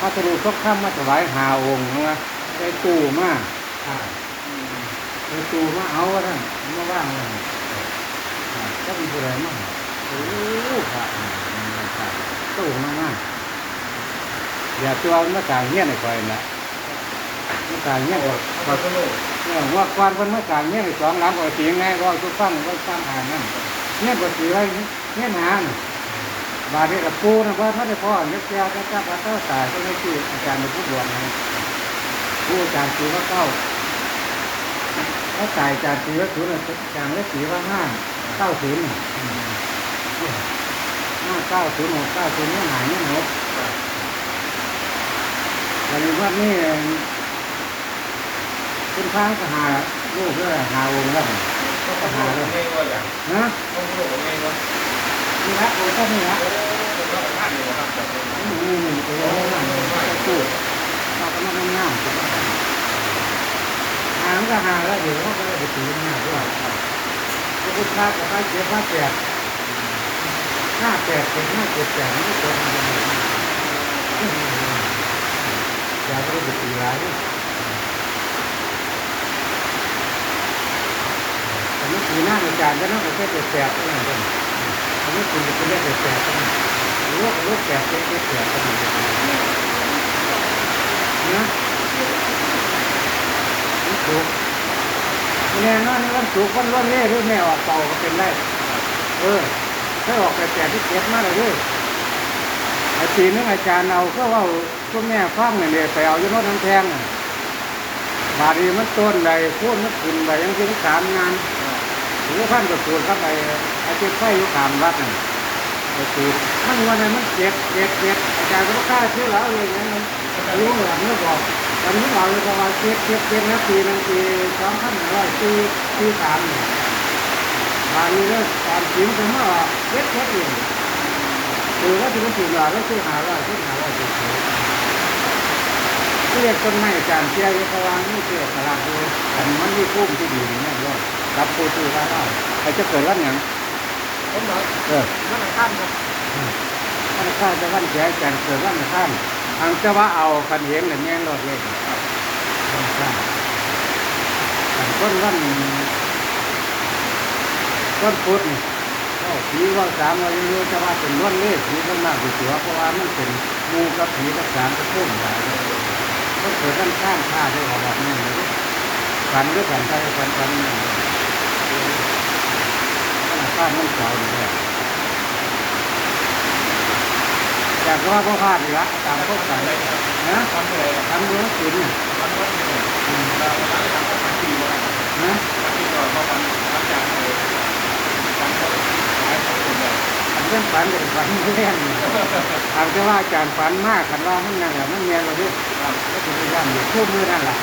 พระสรุปก็ข้ามมาถวายหาองค์นะได้ตู้มาค่ะได้ตู้มาเอาท่านมาว่างว่าก็มีผู้ใดมาโอ้พระตู้มามากอย่าตัวมันมากางเงี้ยหน่อยคอยนะมากางเงี้ยก่อนพระพุทธรูเนี่ยว่าก่อนเพิ่นมากลางเงี้ยสองลังปกติไงก็ทุกฟังก็ฟังอ่านนั่นเงี้ยปกติไว้เงี้ยหาน บาดนี้กับปูนะว่าถ้าได้พ่อเงี้ยแก้วจะจับพระเจ้าตายก็ไม่ชื่ออาจารย์ในผู้บวชนะผู้อาจารย์ตีว่าเก้าถ้าตายอาจารย์ตีว่าศูนย์อาจารย์เล็กตีว่าห้าเก้าศูนย์ห้าเก้าศูนย์หกเก้าศูนย์เนี่ยหายเนี่ยหกแต่ในวัดนี้คุณพางก็หาลูกเพื่อหาองค์แล้วพระพุทธรูปไม่ว่าอย่างนะ พระพุทธรูปไม่ว่านี่ละโอ้ก็นี่ละโอ้เป็นะนอยู่นี่นี่ตัวนี้นั่นตู้เราก็มาทำงานหางก็หาแล้วเดี๋ยวก็ได้ไปตีหน้าด้วยพระพุทธเจ้ากับพระเจ้าพระแปดห้าแปดเป็นห้าเจ็ดแปดนี่ตัวมันอย่าไปไปตีร้ายแต่ไม่ตีหน้าอาจารย์ก็น่าจะแค่เจ็ดแปดเท่านั้นเอง อันนี้คุณจะเรียกเจ็ดแปดเท่านั้นลูกลูกแปดเจ็ดเจ็ดแปดเท่านั้นนะมันถูกแน่นอนมันถูกมันร้อนเล่หรือแม่ออกเป่าก็เป็นได้เออถ้าออกแต่แต่ที่เก็บมาเลยด้วยไอ้ปีนึงอาจารย์เอาก็ว่าก็แม่ฟังเนี่ยไปเอายู่โนนทั้งแทงบาดีมันต้นใดพูดมันขึ้นไปยังที่สามงานหรือท่านก็สูดเข้าไป อ้ที่ไฟอยู่ตามวัดน่ะไปสูดมันวันนั้นมันเจ็บเจ็บเจ็บอาจารย์ก็ไม่กล้าเชื่อแล้วเลยอย่างนั้นรู้หลังไม่บอกตอนนี้บอกเลยประมาณเจ็บเจ็บเจ็บนะปีนึงปีสองพันหนึ่งร้อยปีปีสามเนี่ยบางทีเนี่ยตอนกินผมว่าเล็กเล็กอยู่คือว่าที่มันถึงหลายแล้วคือหาว่าคือหาว่าคือเรียกต้นไม้จานเชียร์พลังนี่เกี่ยวกับลาดูแต่มันมีพุ่มที่ดีเนี่ยรอดรับปูตูได้ไอ้จะเกิดวันอย่าง ผมเหรอเออนั่นท่านครับวันข้าจะวันแก่จานเกิดวันข้ามอังจะว่าเอาคันเห็นหรือแง่รอดเลยวันข้ามแต่ต้นวันต้นพุธนี่ก็ผีว่าสามเรายังรู้จะว่าเป็นล้วนเล่ผีมันมากที่สุดเพราะว่ามันเป็นหมูกับผีกับสามกับพุ่มหลายเลยก็เกิดกันข้างข้าได้ขนาดนี้เลยฝันด้วยฝันใจฝันฝันนี่ ข้ามันเก่าเนี่ยจากว่าพ่อพลาดอีกละตามพวกฝันอะไรครับนะทำอะไรครับทำเนื้อกินน่ะทำวัดที่เราทำทำวัดที่ว่านะที่เราเขาทำทำจากเลยทำเขาขายของคนเลยอันเรื่องฝันเป็นฝันไม่แน่นทางจะว่าอาจารย์ฝันมากคันว่ามันนั่นแหละมันเมียเราด้วยครับก็จะพยายามอยู่คู่มือนั่นแหละ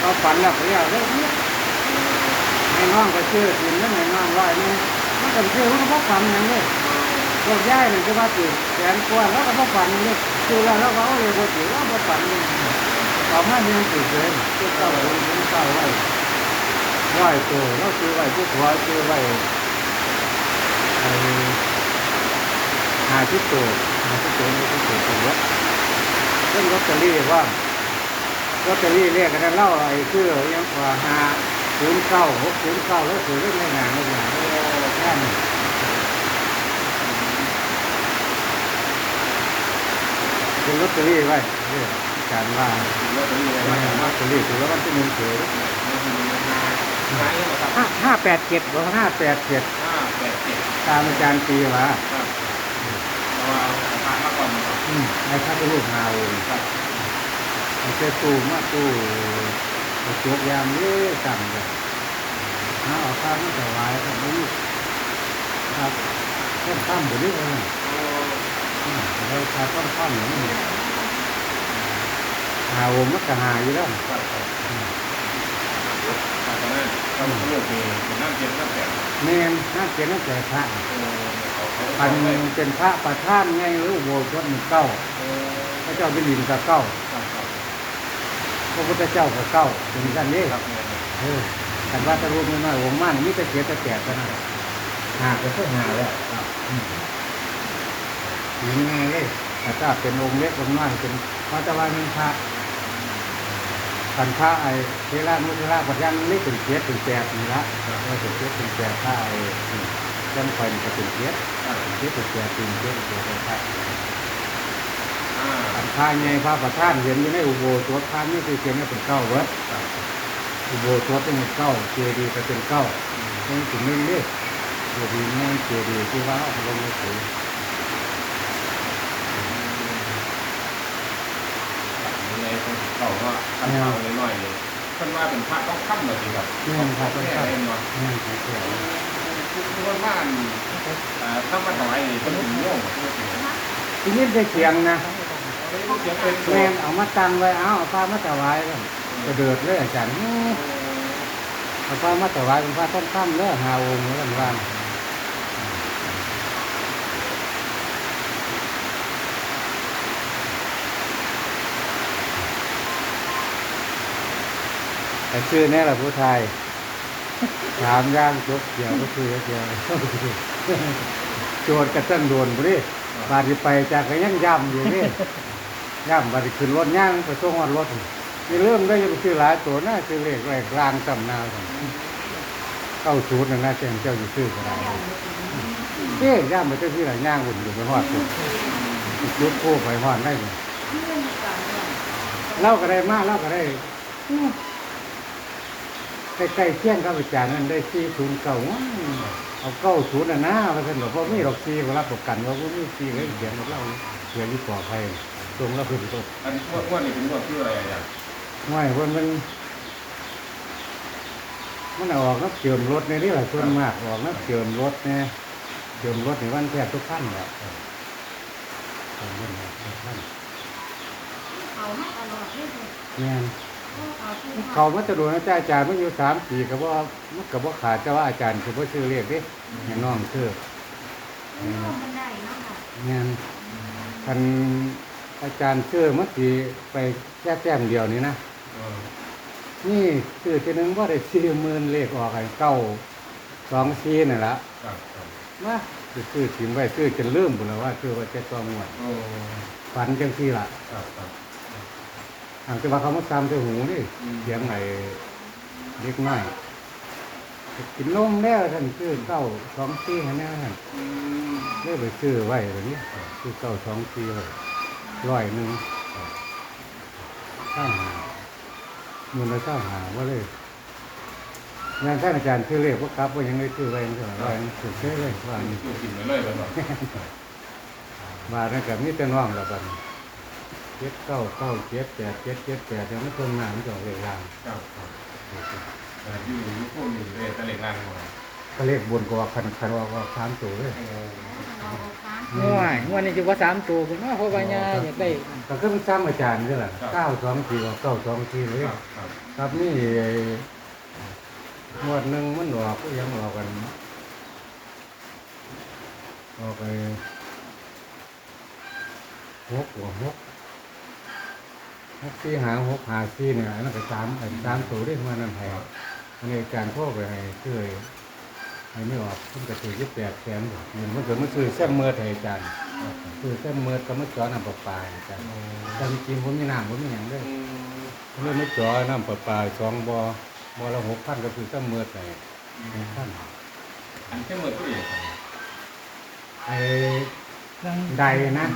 เราฝันแล้วก็อยากเลิกเนี่ยให้น้องก็ชื่อถึงนั่นให้น้องร้อยหนึ งมันก็ชื่อมันก็บ่ฝันอย่างนี้เราย้ายหนึ่งก็ว่าตื่นแสนกว่าแล้วก็บ่ฝันอย่างนี้คือแล้วเราเอาเลยบ่ถือว่าบ่ฝันเลยต่อมาเนี่ยตื่นเลยชื่อเก้าไว้ชื่อเก้าไว้ไหวตัวเราชื่อไว้ผู้หัวชื่อไว้ไอ้หาชิดตัวหาชิดตัวนี่ชิดตัวตัวเรื่องลอตเตอรี่ว่าลอตเตอรี่เรียกกันเล่าอะไรคือยังว่าหาศูนย์เก้าหกศูนย์เก้าแล้วถือเรื่องในงานในงาน แค่นี้เป็นลอตเตอรี่ไว้เรียกการว่าแล้วเป็นยังไงไม่บ้างลอตเตอรี่ถือว่ามันจะมีถือขายแล้วครับห้าห้าแปดเจ็ดหรือห้าแปดเจ็ดห้าแปดเจ็ดตามอาจารย์ปีว่าครับเราเอาพามาก่อนครับอืมในพระรูปหาโองครับมันจะตู้มาตู้กระจกยามเล่สั่งเลยหาเออกข้าวมันจะวายครับนี่ ครับต้นข้ามบุรีเลยอืมเราทาต้นข้ามอย่างนี้หาโอมมันก็หาอยู่แล้วครับครับตอนนั้นเราเลือกมีเป็นน้ำเย็นน้ำแข็งเมนน่าเกลียดน่าใจพระปัปันนเป็นพระประธานไงหรือโบสถ์มันเก้าพระเจ้าเป็นลินกับเก้าพระพุทธเจ้ากับเก้าเป็นกันนี้ครับเออกันว่าตะรูปน้อยๆองค์มันมีแต่เกียรติแต่แก่กันนะ หาก็ต้องหาแล้วอืมยังไงเลยแต่ถ้าเป็นองค์เล็กองค์น้อยเป็นเพราะแต่ว่ามันพระพันพระไอ้เทรามุทราปัญญานี่เป็นเกียรติเป็นแจกนี่ละเราเป็นเกียรติเป็นแจกพระไอ้จังไฟมันก็เป็นเกียรติครับเป็นเกียรติเป็นแจกเป็นเกียรติเป็นแจกพระอ่าอันพระใหญ่พระประธานเห็นอยู่ในอุโบสถพระนี่คือเขียนว่าเป็นเก้าเวิร์ดครับอุโบสถเป็นเก้าเจดีย์ก็เป็นเก้านี่ถึงนี่เลย เจดีย์นี่เจดีย์ที่ว่าเอาลงมาถือในเขาก็ทำเอาเลยหน่อยเลยท่านว่าเป็นพระต้องค่ำเลยสิครับนี่นพระต้องแค่เก้าเองเนาะนี่มันของเก้าทุกคนบ้านถ้ามาถวายนี่เป็นถึงโม่งทีนี้ได้เสียงนะแม่นเอามาตั้งไว้เอาเอาผ้ามาถวายกันกระเดิดเลยอาจารย์เอาผ้ามาถวายเป็นผ้าต้นข้ามเลยหาองค์แล้วกันว่า แต่ชื่อแน่แหละผู้ไทย ถามย่างจบเดียวก็คือเดียวโจทย์กระตั้งโดนบุรีบาดีไปจากก็ยังย่ำอยู่นี่ย่ำบาดีขึ้นรถย่างไปส่งวันรถนี่เริ่มได้ยังซื้อหลายตัวน่าซื้อเลขแรกลางตำนาวเข้าสูตรนั่นน่าเจ้าเจ้าอยู่ซื้อก็ได้เอ๊ะย่ำไปเจ้าที่ไหนย่างหุ่นอยู่ไปหอดสุดยุดคู่ไปหอดได้เลยเล่าก็ได้มากเล่าก็ได้ ใกล้ๆเที่ยงครับอาจารย์นั่นได้ที่ศูนย์เก่าว้ายเอาเก้าศูนย์น่ะนะว่าท่านบอกว่ามีดอกซีก็รับประกันว่าบ่มีซีเลยเขียนกับเราเขียนที่ปลอดภัยตรงแล้วคือตกอันพวกพวกนี้เป็นพวกชื่ออะไรอะไม่เพราะมันมันออกนักเจิมรถในนี่แหละส่วนมากออกนักเจิมรถเนี่ยเจิมรถในวันแทบทุกขั้นแหละเจิมรถเนี่ยทุกขั้นเขาให้ตลอดเลยเนี่ย เขาคือเขามาจะดูนะจ้าอาจารย์มันอยู่สามปีกับว่ามันกับว่าขาดแต่ว่าอาจารย์คือว่าชื่อเรียกดิอย่างน้องชื่อมันร่วมกันได้เนาะค่ะเนี่ยคันอาจารย์ชื่อเมื่อกี้ไปแค่แต้มเดียวนี้นะนี่คือทีนึงว่าได้สี่หมื่นเลขออกไอ้เก้าสองสี่นี่นละครับครับมาคือซื้อถิ่มไว้ซื้อจนลืมบุญแล้วว่าซื้อไว้แค่ตัวงวดโอ้ฝันจังสี่ละ ครับครับทางที่ว่าเขามาตามที่หูนี่อืม เสียงไอ้เล็กน้อยกินนมแล้วท่านซื้อเก้าสองสี่ให้แน่ท่านอืมเลือกไปซื้อไว้แบบนี้ซื้อเก้าสองสี่ไว้ร้อยหนึ่งข้าหาเงินละข้าหาว่าเลยงานท่านอาจารย์ซื้อเลขว่ากลับว่ายังไม่ซื้อไว้ยังเท่าไหร่ว่ายังซื้อเซ่เลยว่าอันนี่นี้คือกินไปเลยไปก่อนมาตั้งแต่นี่เป็นว่างแล้วกัน เจ็ดเก้าเก้าเจ็ดแปดเจ็ดเจ็ดแปดยังไม่ตรงหน้ามันจะออกเลขล่างครับครับเอ่ออยู่อยู่พวกนี้เลยตะเล็กล่างมาก็เลขบนก็ว่าคันคันว่าว่าสามตัวเลยโอ้เราค้างง่วยงวดนี้จะว่าสามตัวคุณว่าเพราะว่าญาอยากได้ก็คือมันซ้ำอาจารย์นี่แหละเก้าสองสี่กับเก้าสองสี่เลย ครับครับครับนี่งวดหนึ่งมันออกก็ยังออกกันออกไปหกหัวหก หกสี่หางหกหาสี่เนี่ยอันนั่นก็สามอันสามตัวได้มานั่นแหละอันนี้การพ่อไปให้ช่วยให้ไม่ออกเพิ่นก็ถือยี่แปดแสนอยู่เงินมันเกิดมันซื้อแซ่เมื่อไทยจารย์ซื้อแซ่บเมื่อก็มาจอน้ำประปาอาจารย์แต่จริงผมไมีน้ำผมไมีอย่างด้วยเรื่องไม่จ่อน้ำประปาสองบอบอละหกพันก็คือตั้งเมื่อไหร่หกพันอันแค่หมดก็เองไอ้ใดนะ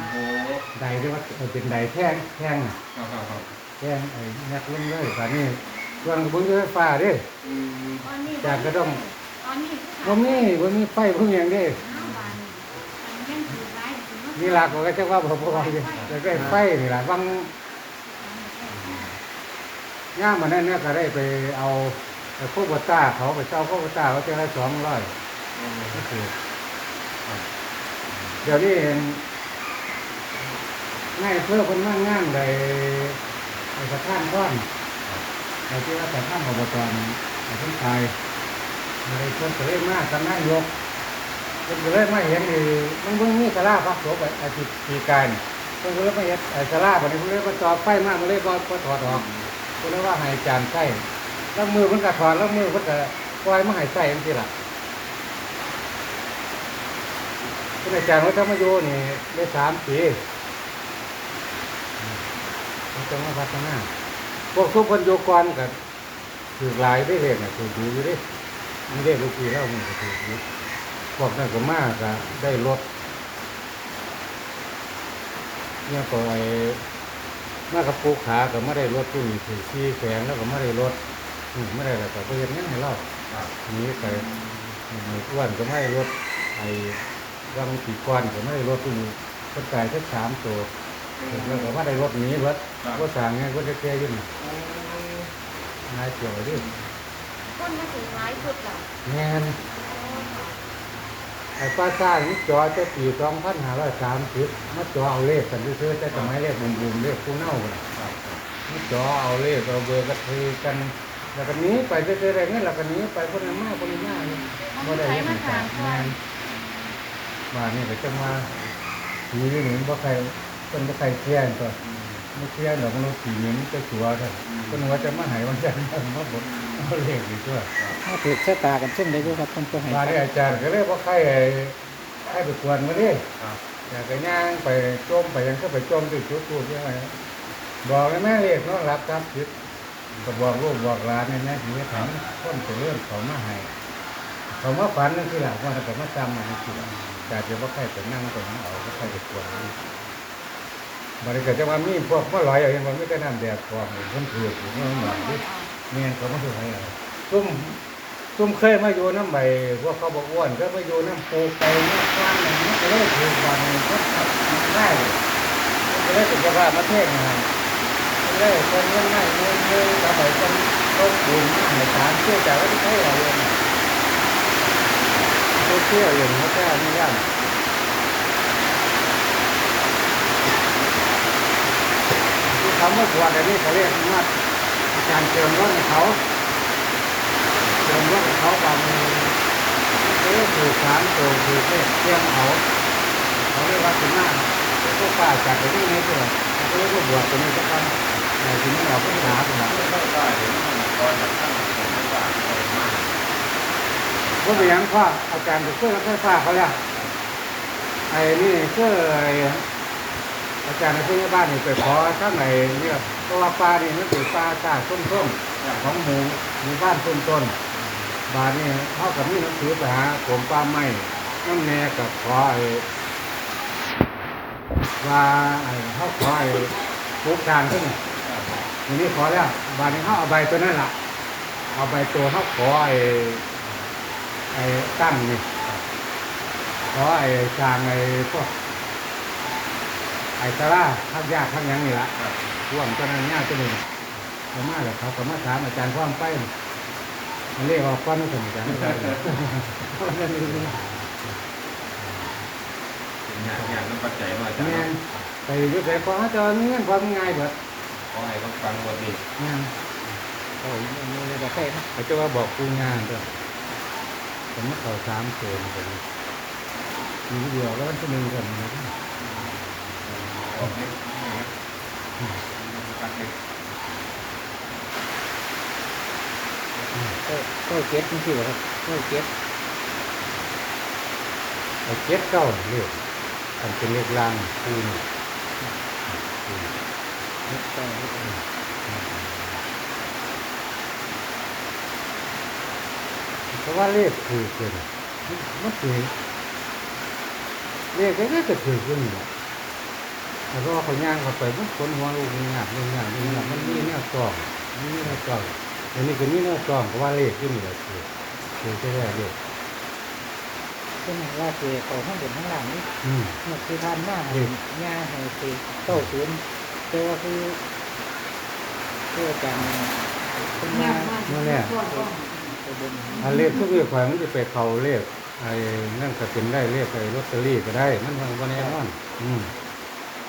ใดเรียกว่าเออเป็นใดแท่งแท่งน่ะครับครับครับแท่งไอ้ยักษ์ลงเลยตอนนี้ส่วนบุญไฟฟ้าเด้ อืมตอนนี้จากก็ต้องตอนนี้บ่มีบ่มีไฟเพิ่งอย่างเด้ห้าบาทยังถือไว้ถือว่านี่ล่ะก็จะว่าบ่พออยู่แล้วก็ไฟนี่ล่ะบางย่ามมันนั่นเนี่ยก็ได้ไปเอาไอ้พวกบัตตาเขาไปเช่าพวกบัตตาเขาจะได้สองร้อยก็คือเดี๋ยวนี้เอง ง่ายเพื่อคนมากงานในในสถานบ้านในที่ว่าสถานอบตในทุ่งไทยในเพื่อนก็เลยมากทำงานยกเพื่อนก็เลยมาเห็นนี่มันเพิ่งมีสลาพักศพอาทิตย์ปีกายนี่เพื่อนก็เลยมาเห็นไอ้สลาแบบนี้เพื่อนเลยมาจอดไฟมากมันเลยก็ก็ถอดออกเพื่อนเลยว่าให้จานใส่แล้วมือเพิ่นก็ถอดแล้วมือเพิ่นก็ปล่อยมาให้ใส่จังซี่ล่ะคุณอาจารย์วัฒนมโยนี่ได้สามปี จะมาพัฒนาพวกทุกคนโยกรกับถือหลายได้เลยนะถือดีอยู่เดิมันได้ลูกพี่เล่ามันก็ถือดีพวกนั้นก็มากก็ได้รถเนี่ยก็ไอ้มากับปูขาก็ไม่ได้รถตู้นี่ถือซีแขนแล้วก็ไม่ได้รถอืมไม่ได้แล้วก็ไปเห็นงั้นให้เราครับอันนี้ไปหมู่อ้วนก็ไม่ได้รถไอ้วังปีก้อนก็ไม่ได้รถตู้นี้ก็จ่ายแค่สามตัว แล้วก็ว่าได้รถหนี้รถก็สั่งไงก็จะแก้ยุ่นนายเกี่ยวดิคนมาถึงร้ายสุดเหรอแงนไอ้ป้าซ่านี่จอจะปีสองพันห้าร้อยสามสิบมาจอเอาเลขกันซื้อๆแต่สมัยเลขบุมๆเลขผู้เน่าน่ะครับครับมาจอเอาเลขเอาเบอร์กระเทกัน แล้วก็หนี้ไปเรื่อยๆอะไรเงี้ยแล้วก็หนี้ไปคนละมากคนละมากเลยมันใช้มาสามคนมานี่ก็จะมาผีหนึ่งบ่ใคร เป็นบ่ใครเที่ยงตัวไม่เที่ยงดอกมันผีหนึ่งจะชัวร์ท่านคนว่าจะมาใหายวันจันทร์มาบดมาเรียกอีกตัวถ้าถูกชะตากันซุ่มได้ด้วยครับคนตัวให้มาได้อาจารย์ก็เลยบ่ใครไอ้ให้ไปกวนมาดิครับอยากไปย่างไปจมไปยังก็ไปจมติดจุดพูดยังไงบอกเลยแม่เรียกน้องรับครับคิดก็บอกลูกบอกหลานเนี่ยนะทีนี้ถามคนไปเรื่องเขามาให้เขามาฝันนั่นคือหลักว่าแต่มาจำมันคือหลักแต่จะว่าใครไปนั่งตรงนั้นเอาก็ใครไปกว นนี่บริการจะว่ามีพวกมาลอยอย่างมันไม่ได้น้ำแดดกองคนถืออยู่เมื่อหน่อยเนี่ยเขาไมาถือให้อะไรซุ่มซุ่มเคยมาอยู่น้ำใบพวกเขาบอกอ้วนก็มาอยู่น้ำปูไปน้ำกว้างอะไรนี่ก็เลยถือบอลก็ได้ก็เลยถึงจะว่ามาเทศงานก็เลยคนเงินง่ายเงินเงินกระเป๋าคนต้มบุญมาให้สารเชื่อใจว่าที่ให้เราเองเชื่ออย่างเขาแค่ไม่ยาก เขาไม่บวชอันนี้เขาเรียกว่าอาจารย์เจิมรถให้เขาเจิมรถให้เขาบางเออถือสารตัวถือเลขเตรียมเขาเขาเรียกว่าถึงหน้าก็ป้าจากไปที่ไหนตัวเขาเรียกว่าบวชตัวนี้สักครั้งแต่ทีนี้เราก็หาไปหาไม่ต้องได้เดี๋ยวมันก่อนจากตั้งผมไม่ว่าก่อนมากเพราะไปยังพ่ออาจารย์ถูกเพื่อนแล้วก็ฟ้าเขาแล้วไอ้นี่เพื่อ อาจารย์ในพื้นบ้านนี่ไปขอท่านไหนเนี่ยเพราะว่าปลานี่มันเป็นปลาตาส้มๆของหมู่หมู่บ้านต้นต้นๆบานนี้เขากับมีหนังสือไปหาผมป้าไม้น้ำแน่กับขอไอ้ว่าไอ้เขาขอไอ้ปลูกทานขึ้นทีนี้ขอแล้วบานนี้เขาเอาใบตัวนั้นละเอาใบตัวเขาขอไอ้ไอ้ตั้งนี่ขอไอ้จางไอ้พวก ไอ้ตะล่าทักยากทักหยังนี่ละครับร่วมตัวนั้นยากตัวนี้เขามาแล้วเขาก็มาถามอาจารย์ความไปมันเรียกว่าก้อนนั่นสมอาจารย์ไม่ได้เลยงานงานนั้นปัจจัยมาจากแม่นไปอยุคไหนพอเขาจะเงื่อนความง่ายเบิดขอให้เขาฟังวันนี้งานโอ้ยมันเลยบอกใครนะเขาจะว่าบอกกูงานด้วยผมมาเขาสามเกณฑ์กันมีวิดีโอแล้วมันจะมีกันนะออก เล็กปัดเล็กก็ก็เก็ตจริงๆเหรอครับก็เก็ตไอ้เจ็ดเก้าเรียกอันเป็นเลขล่างคูณเก็ตก็เพราะว่าเลขถือเกินมันถือเลขได้ก็ถือขึ้นแหละ แต่ว่าเขย่างเข้าไปมันคนหัวลูกมันงาบมันงาบมันงาบมันมีแนวกรองมันมีแนวกรองอันนี้ก็มีแนวกรองเพราะว่าเลขขึ้นนี่แหละถือถือแค่เลขเป็นว่าคือเขาข้างบนข้างหล่างนี่อืม มันคือทานมากให้ย่าให้คือเต้าศูนย์แต่ว่าคือคืออาจารย์เป็นมานั่นแหละไปบนอันเลขทุกเรื่องข่อยมันจะไปเขาเลขไอ้นั่นก็เป็นได้เลขไอ้ลอตเตอรี่ก็ได้ มันทางวันแน่นอนอืม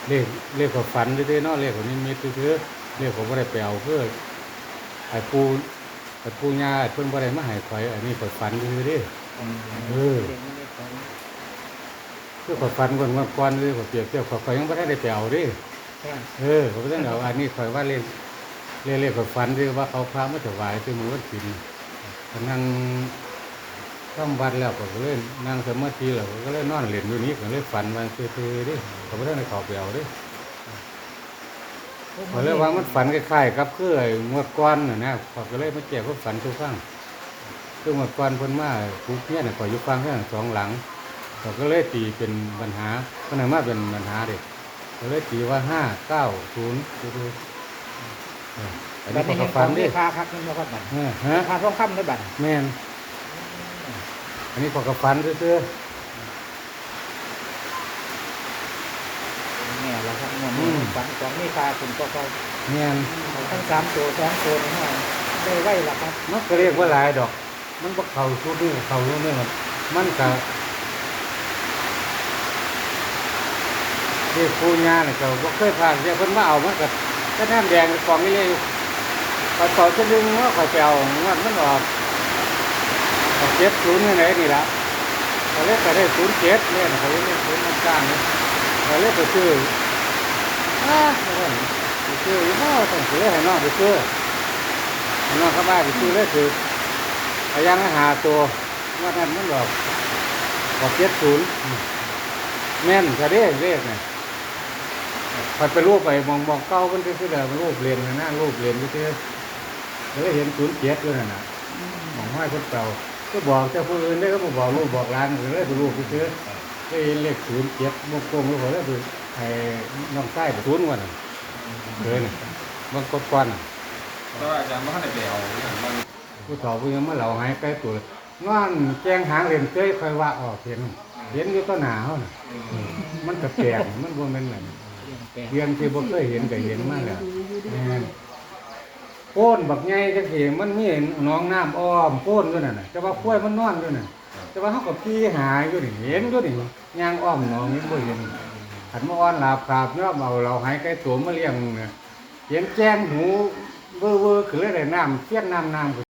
เลขเลขของฝันด้วยเนาะเลขของนิมิตคือเลขของบ่ได้ไปเอาเพื่อไอ้ปูไอ้ปูย่าไอ้เพิ่นบ่ได้มาให้ข่อยอันนี้ข่อยฝันคือเด้เออเรียนไม่ได้ของคือข่อยฝันก่อนว่าก่อนเลยข่อยเปรียบเทียบข่อยข่อยยังบ่ได้ไปเอาเด้แท่งเออข่อยบ่ได้เอาอันนี้ข่อยว่าเลขเลขเลขข่อยฝันคือว่าเขาพามาถวายคือมื้อวันศีลก็นั่ง ทำวัดแล้วก็เลยนั่งสมาธิแล้วก็เลยนอนเล่นอยู่นี้ก็เลยฝันว่าคือๆเด้ข่อยบ่ได้เข้าไปเอาเด้ก็เขาเรียกว่ามันฝันคล้ายๆกับคือไอ้งวดก้อนน่ะนะเขาก็เลยมาแก้ความฝันทุกครั้งคืองวดก้อนเพิ่นมาคุกเนี่ยน่ะขอยอยู่ฟังแค่สองหลังเขาก็เลยตีเป็นปัญหาเพิ่นให้มาเป็นปัญหาเด็กเขาเลยตีว่าห้าเก้าศูนย์ดูๆเอออันบันี้ดเขานี้ก็เห็นขฝัอนงดิมีค่าคักนี่บ่ครับบัดเออฮะค่าทองคำได้บัดแม่น อันนี้เขาก็ฝันซื่อแม่ละครับงวดนี้ฝันของมีค่าคุณก็เขาๆแม่นทั้งสามตัวสองตัวนี่ฮะได้ไว้ละครับมันก็เรียกว่าหลายดอก มันบ่เข้าชุดนี้เข้าเรื่องนี้มันมันก็ที่ปูญาเนี่ยก็บ่เคยผ่านเดี๋ยวเพิ่นมาเอามันก็ก็น้ำแดงในกล่องนี่เลยพอต่อจะดึงว่าข่อยไปเอามันมันออกออก เจ็ดศูนย์นี่ไหนนี่ละเขาเรียกก็ได้ศูนย์เจ็ดเนี่ยเขาเรียกศูนย์มันกลางเนี่ยเขาเรียกก็ชื่ออ่าไม่ต้ไปชื่ออยู่บ่ต้องซื้อให้น้องไปซื้อให้น้องเข้าบ้านไปซื้อเลยคือเอายังหาตัวว่านั้นมันบอกออกเจ็ดศูนย์แม่นจะได้เลขเนี่ยพัดไปรูปไปมองมองเก้ามันก็คือเดิมรูปเรียนนะรูปเรียนก็คือแล้วเห็นศูนย์เจ็ดด้วยนะนะมองห้อยคนเก่า ก็บอกเจ้าผู้อื่นได้ก็มาบอกรูปบอกร้านหรือได้ไปรูปก็คือได้เห็นเลขศูนย์เจ็ดมงกงแล้วผมได้ไปไอ้น้องใต้ไปศูนย์วันน่ะเลยน่ะบางกดกวนน่ะแต่ว่าอาจารย์บ่ทันได้ไปเอาอย่างมันผู้สาวผู้ยังมาเหล่าหายใกล้ตัวงอนแจงหางเรียนเต้ยคอยว่าออกเห็นเห็นอยู่ต้นหนาวน่ะมันกระแปลกมันบ่แม่นอะไรเรื่องแปลกเรียนที่บ่เคยเห็นก็เห็นมาแล้วแม่น โป้นบักใหญ่จังซี่มันมีหนองน้ำอ้อมโป้นอยู่นั่นน่ะแต่ว่าข้วยมันนอนอยู่นั่นแต่ว่าเฮาก็ขี่หาอยู่นี่เห็นอยู่นี่ย่างอ้อมหนองนี่บ่เห็นหันมาอ้อนลาบคาบยอมเอาเราหายไก่ตัวมาเลี้ยงเนี่ยเห็นแจ้งหูเว่อๆคือเลยได้น้ำเสียนน้ำน้ำ